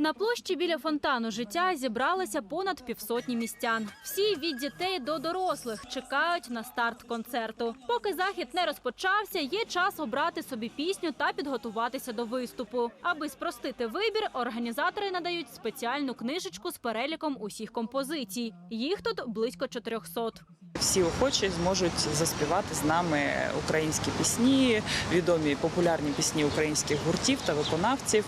На площі біля фонтану життя зібралися понад півсотні містян. Всі від дітей до дорослих чекають на старт концерту. Поки захід не розпочався, є час обрати собі пісню та підготуватися до виступу. Аби спростити вибір, організатори надають спеціальну книжечку з переліком усіх композицій. Їх тут близько 400. Всі охочі зможуть заспівати з нами українські пісні, відомі популярні пісні українських гуртів та виконавців.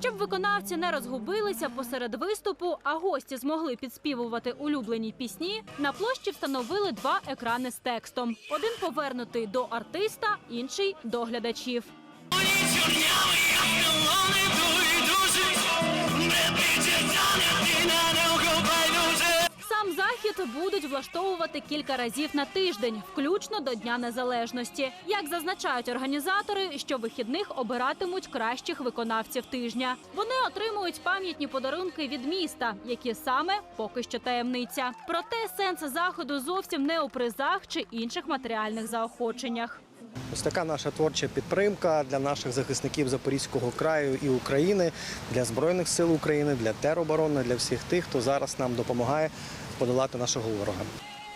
Щоб виконавці не розгубилися посеред виступу, а гості змогли підспівувати улюблені пісні, на площі встановили два екрани з текстом: один повернутий до артиста, інший до глядачів. Сам будуть влаштовувати кілька разів на тиждень, включно до Дня Незалежності. Як зазначають організатори, що вихідних обиратимуть кращих виконавців тижня. Вони отримують пам'ятні подарунки від міста, які саме поки що таємниця. Проте сенс заходу зовсім не у призах чи інших матеріальних заохоченнях. Ось така наша творча підтримка для наших захисників Запорізького краю і України, для Збройних сил України, для тероборони, для всіх тих, хто зараз нам допомагає подолати нашого ворога.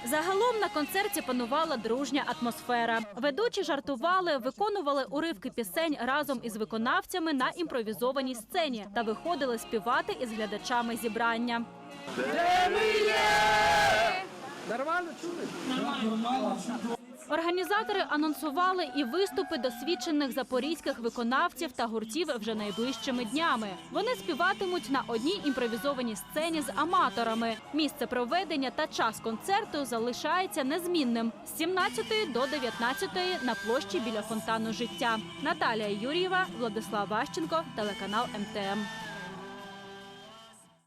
Загалом на концерті панувала дружня атмосфера. Ведучі жартували, виконували уривки пісень разом із виконавцями на імпровізованій сцені та виходили співати із глядачами зібрання. Організатори анонсували і виступи досвідчених запорізьких виконавців та гуртів вже найближчими днями. Вони співатимуть на одній імпровізованій сцені з аматорами. Місце проведення та час концерту залишається незмінним з 17 до 19 на площі біля фонтану життя. Наталія Юрієва, Владислав Ващенко, телеканал МТМ.